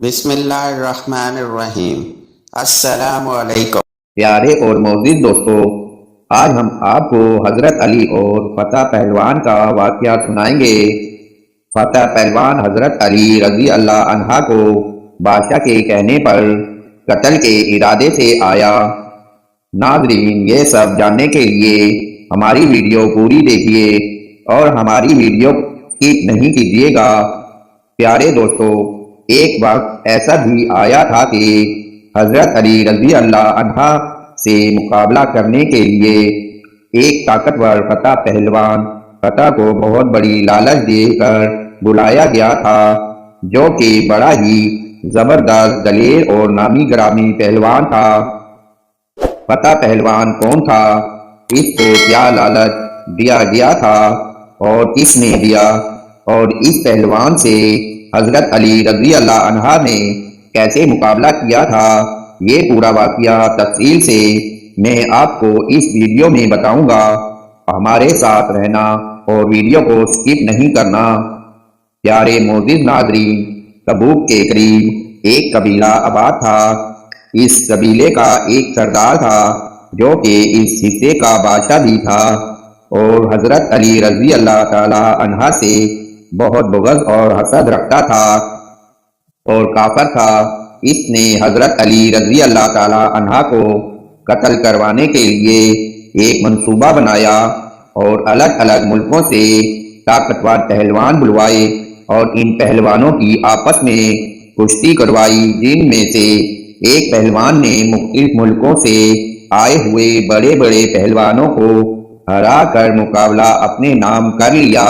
बिस्मिल्लाहिर्रहमानिर्रहीम। प्यारे और मोजिद दोस्तों, आज हम आपको हज़रत अली और फतेह पहलवान का वाकया सुनाएँगे। फतेह पहलवान हज़रत अली रज़ी अल्लाह अनहा को बादशाह के कहने पर कत्ल के इरादे से आया। नाजरीन, ये सब जानने के लिए हमारी वीडियो पूरी देखिए और हमारी वीडियो स्किप नहीं कीजिएगा। प्यारे दोस्तों एक वक्त ऐसा भी आया था कि हज़रत अली रज़ी अल्लाह अनहा से मुकाबला करने के लिए एक ताकतवर फतेह पहलवान, फतेह को बहुत बड़ी लालच देकर बुलाया गया था, जो कि बड़ा ही ज़बरदस्त दलेर और नामी ग्रामी पहलवान था। फतेह पहलवान कौन था? इसको क्या लालच दिया गया था और किसने दिया? और इस पहलवान से हज़रत अली रज़ी अल्लाह ने कैसे मुकाबला किया था? ये पूरा वाकया तफसील से मैं आपको इस वीडियो में बताऊँगा। हमारे साथ रहना और वीडियो को स्किप नहीं करना। प्यारे मोजिद नादरीन तबूक के करीब एक कबीला आबाद था। इस कबीले का एक सरदार था, जो कि इस हिस्से का बादशाह भी था। और हज़रत अली रज़ी अल्लाह ताला से बहुत बुगज और हसद रखता था और काफर था। इसने हज़रत अली रज़ी अल्लाह अनहा को कत्ल करवाने के लिए एक मंसूबा बनाया और अलग अलग मुल्कों से ताकतवर पहलवान बुलवाए और इन पहलवानों की आपस में कुश्ती करवाई, जिनमें से एक पहलवान ने मुख्तलिफ़ मुल्कों से आए हुए बड़े बड़े पहलवानों को हरा कर मुकाबला अपने नाम कर लिया।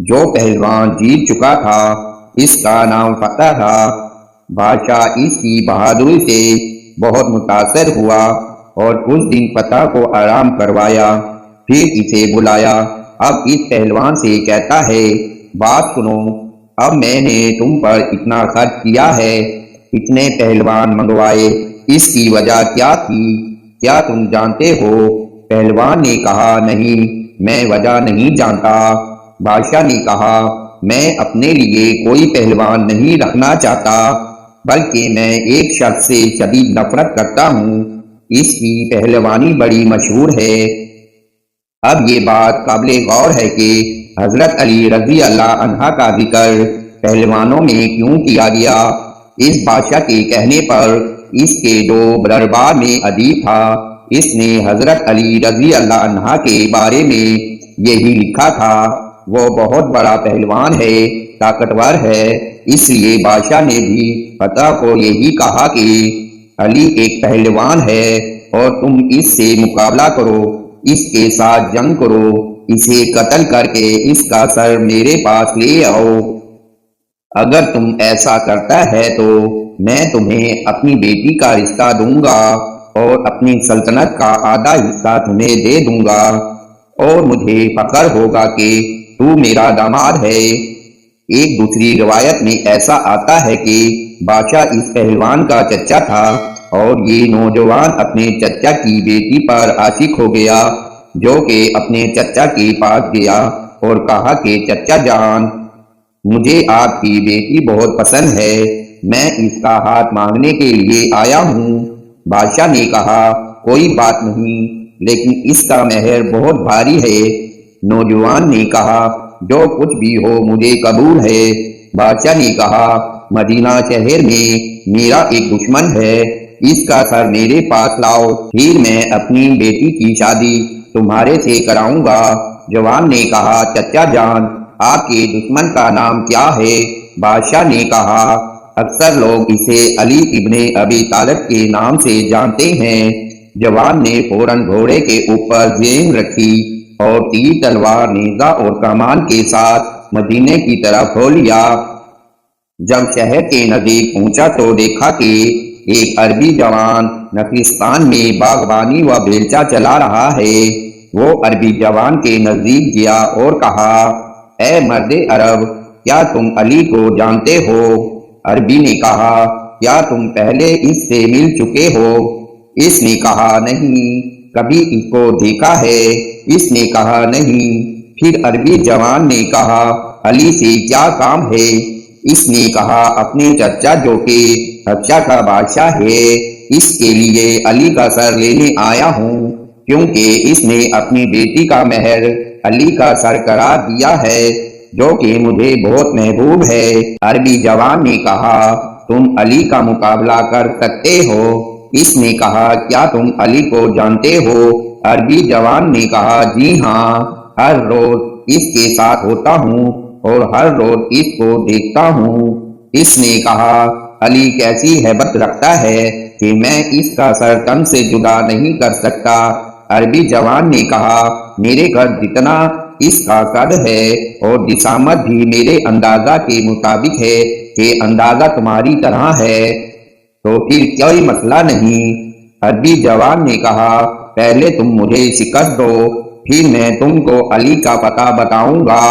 जो पहलवान जीत चुका था, इसका नाम फतेह था। बादशाह इसकी बहादुरी से बहुत मुतासर हुआ और उस दिन फतेह को आराम करवाया, फिर इसे बुलाया। अब इस पहलवान से कहता है, बात सुनो, अब मैंने तुम पर इतना खर्च किया है, इतने पहलवान मंगवाए, इसकी वजह क्या थी? क्या तुम जानते हो? पहलवान ने कहा, नहीं, मैं वजह नहीं जानता। बादशाह ने कहा, मैं अपने लिए कोई पहलवान नहीं रखना चाहता, बल्कि मैं एक शख्स से शदीद नफरत करता हूँ। इसकी पहलवानी बड़ी मशहूर है। अब ये बात काबिल गौर है कि हज़रत अली रज़ी अल्लाह अनहा का ज़िक्र पहलवानों में क्यों किया गया? इस बादशाह के कहने पर इसके दो दरबार में अदीब था। इसने हज़रत अली रज़ी अल्लाह के बारे में यही लिखा था वो बहुत बड़ा पहलवान है, ताकतवर है। इसलिए बादशाह ने भी फतेह को यही कहा कि, अली एक पहलवान है और तुम इससे मुकाबला करो, इसके साथ जंग करो, इसे कत्ल करके इसका सर मेरे पास ले आओ। अगर तुम ऐसा करता है तो मैं तुम्हें अपनी बेटी का रिश्ता दूँगा और अपनी सल्तनत का आधा हिस्सा तुम्हें दे दूँगा। और मुझे फकर होगा कि तू मेरा दामाद है। एक दूसरी रवायत में ऐसा आता है कि बादशाह इस पहलवान का चच्चा था और ये नौजवान अपने चचा की बेटी पर आशिक हो गया, जो कि अपने चचा के पास गया और कहा कि, चचा जान, मुझे आपकी बेटी बहुत पसंद है। मैं इसका हाथ मांगने के लिए आया हूँ। बादशाह ने कहा, कोई बात नहीं, लेकिन इसका मेहर बहुत भारी है। नौजवान ने कहा, जो कुछ भी हो मुझे कबूल है। बादशाह ने कहा, मदीना शहर में मेरा एक दुश्मन है। इसका सर मेरे पास लाओ। फिर मैं अपनी बेटी की शादी तुम्हारे से कराऊँगा। जवान ने कहा, चचा जान, आपके दुश्मन का नाम क्या है? बादशाह ने कहा, अक्सर लोग इसे अली इब्ने अबी तालब के नाम से जानते हैं। जवान ने फ़ौरन घोड़े के ऊपर जेन रखी। और तीर तलवार नेजा और कमान के साथ मदीने की तरफ़ हो लिया। जब शहर के नज़दीक पहुँचा तो देखा कि एक अरबी जवान नफिस्तान में बागबानी व बेलचा चला रहा है। वो अरबी जवान के नज़दीक गया और कहा, ए मर्द अरब, क्या तुम अली को जानते हो? अरबी ने कहा, क्या तुम पहले इससे मिल चुके हो? इसने कहा, नहीं। कभी इसको देखा है? इसने कहा, नहीं। फिर अरबी जवान ने कहा, अली से क्या काम है? इसने कहा, अपने चचा जो के अच्छा का बादशाह है, इसके लिए अली का सर लेने आया हूँ, क्योंकि इसने अपनी बेटी का मेहर अली का सर करार दिया है, जो कि मुझे बहुत महबूब है। अरबी जवान ने कहा, तुम अली का मुकाबला कर सकते हो। इसने कहा, क्या तुम अली को जानते हो? अरबी जवान ने कहा, जी हाँ हर रोज इसके साथ होता हूँ और हर रोज इसको देखता हूँ। इसने कहा, अली कैसी हैबत रखता है कि मैं इसका सर तन से जुदा नहीं कर सकता। अरबी जवान ने कहा, मेरे घर जितना इसका कद है और दिशामत भी मेरे अंदाज़ा के मुताबिक है कि अंदाज़ा तुम्हारी तरह है। तो फिर कोई मसला नहीं। अरबी जवान ने कहा, पहले तुम मुझे शिकस्त दो, फिर मैं तुमको अली का पता बताऊँगा।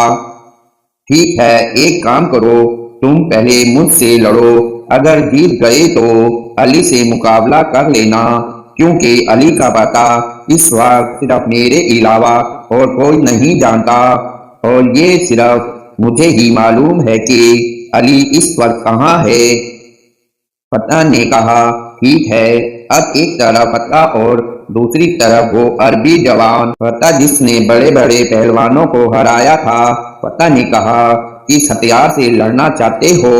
ठीक है, एक काम करो, तुम पहले मुझसे लड़ो। अगर जीत गए तो अली से मुकाबला कर लेना, क्योंकि अली का पता इस वक्त सिर्फ़ मेरे अलावा और कोई नहीं जानता। और ये सिर्फ़ मुझे ही मालूम है कि अली इस वक्त कहाँ है। पता ने कहा, ठीक है। अब एक तरफ़ पता और दूसरी तरफ़ वो अरबी जवान। पता जिसने बड़े बड़े पहलवानों को हराया था पता ने कहा, किस हथियार से लड़ना चाहते हो?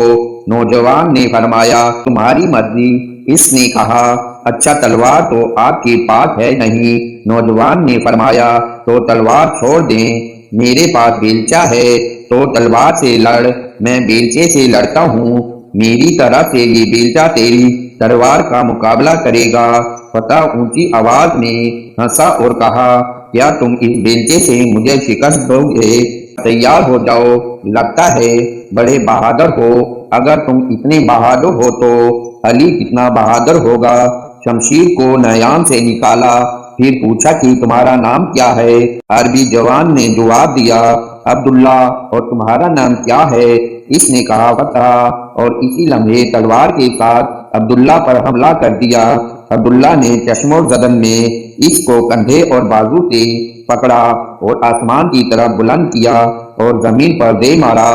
नौजवान ने फरमाया, तुम्हारी मर्ज़ी। इसने कहा अच्छा तलवार तो आपके पास है नहीं। नौजवान ने फरमाया तो तलवार छोड़ दें। मेरे पास बेलचा है तो तलवार से लड़। मैं बेलचे से लड़ता हूँ। मेरी तरह से ये बेलचा तेरी तलवार का मुकाबला करेगा। पता ऊँची आवाज़ में हंसा और कहा, क्या तुम इस बेलचे से मुझे शिकस्त दोगे? तैयार हो जाओ। लगता है बड़े बहादुर हो। अगर तुम इतने बहादुर हो तो अली कितना बहादुर होगा। शमशीर को नयान से निकाला। फिर पूछा कि तुम्हारा नाम क्या है? अरबी जवान ने जवाब दिया अब्दुल्ला और तुम्हारा नाम क्या है? इसने कहा बता और इसी लम्हे तलवार के साथ अब्दुल्ला पर हमला कर दिया। अब्दुल्ला ने चश्मो जदन में इसको कंधे और बाजू से पकड़ा और आसमान की तरफ़ बुलंद किया और ज़मीन पर दे मारा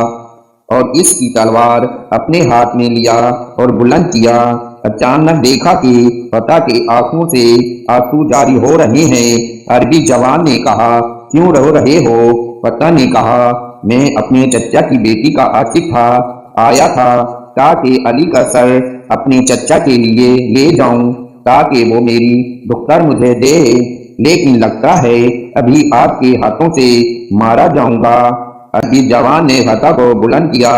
और इसकी तलवार अपने हाथ में लिया और बुलंद किया। अचानक देखा कि पता के आँखों से आँसू जारी हो रहे हैं। अरबी जवान ने कहा, क्यों रो रहे हो? पता ने कहा, मैं अपने चचा की बेटी का आशिक था। आया था ताकि अली का सर अपने चचा के लिए ले जाऊँ, ताकि वो मेरी दुख्तर मुझे दे। लेकिन लगता है अभी आपके हाथों से मारा जाऊँगा। अभी जवान ने फतेह को बुलंद किया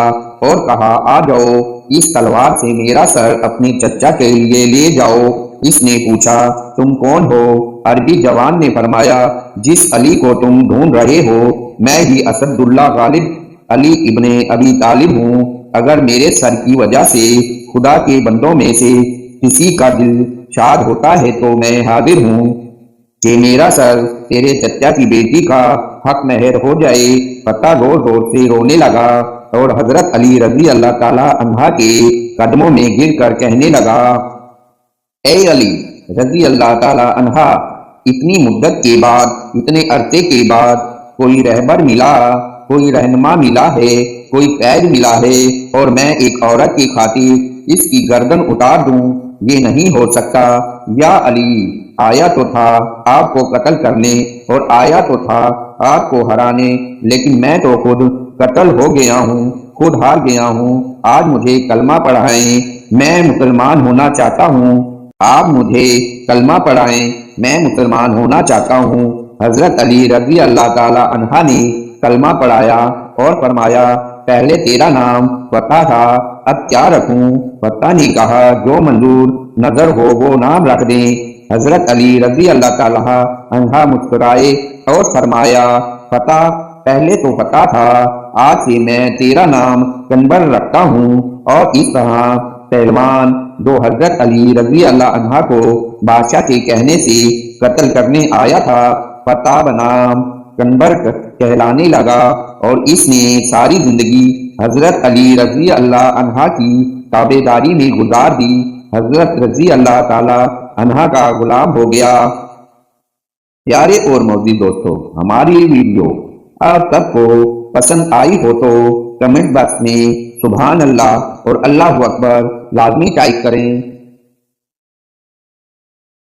और कहा, आ जाओ, इस तलवार से मेरा सर अपने चचा के लिए ले जाओ। इसने पूछा, तुम कौन हो? अरबी जवान ने फरमाया, जिस अली को तुम ढूंढ रहे हो, मैं ही असदुल्ला गालिब, अली इब्ने अबी तालिब हूँ। अगर मेरे सर की वजह से खुदा के बंदों में से किसी का दिल शाद होता है तो मैं हाजिर हूँ कि मेरा सर तेरे चचा की बेटी का हक महर हो जाए। पता ज़ोर ज़ोर से रोने लगा और हज़रत अली रज़ी अल्लाह ताला अन्हा के कदमों में गिर कर कहने लगा, ए अली रज़ी अल्लाह ताला अन्हा, इतनी मुद्दत के बाद, इतने अरसे के बाद कोई रहबर मिला, कोई रहनमा मिला है? कोई कैद मिला है और मैं एक औरत की खातिर इसकी गर्दन उतार दूँ, ये नहीं हो सकता। या अली, आया तो था आपको कत्ल करने और आया तो था आपको हराने, लेकिन मैं तो खुद कत्ल हो गया हूँ, खुद हार गया हूँ। आज मुझे कलमा पढ़ाएँ, मैं मुसलमान होना चाहता हूँ। आप मुझे कलमा पढ़ाएँ, मैं मुसलमान होना चाहता हूँ। हज़रत अली रज़ी अल्लाह तला ने कलमा पढ़ाया और फरमाया पहले तेरा नाम पता था, अब क्या रखूँ? पता नहीं कहा, जो मंजूर नज़र हो, वो नाम रख दे। हज़रत अली रज़ी अल्लाह तहा मुस्कुराए और फरमाया, पता, पहले तो पता था, आज से मैं तेरा नाम कनबर रखता हूँ। और इस तरह पहलवान दो हज़रत अली रज़ी अल्लाह अनहा को बादशाह के कहने से कत्ल करने आया था। पता बनाम कनबर कहलाने लगा। और इसने सारी ज़िंदगी हज़रत अली रज़ी अल्लाह अनहा की ताबेदारी में गुजार दी। हज़रत रज़ी अल्लाह ताला अनहा का गुलाम हो गया। प्यारे और मोदी दोस्तों, हमारी वीडियो आप सबको पसंद आई हो तो कमेंट बॉक्स में सुबहान अल्लाह और अल्लाह अकबर लाजमी टाइप करें।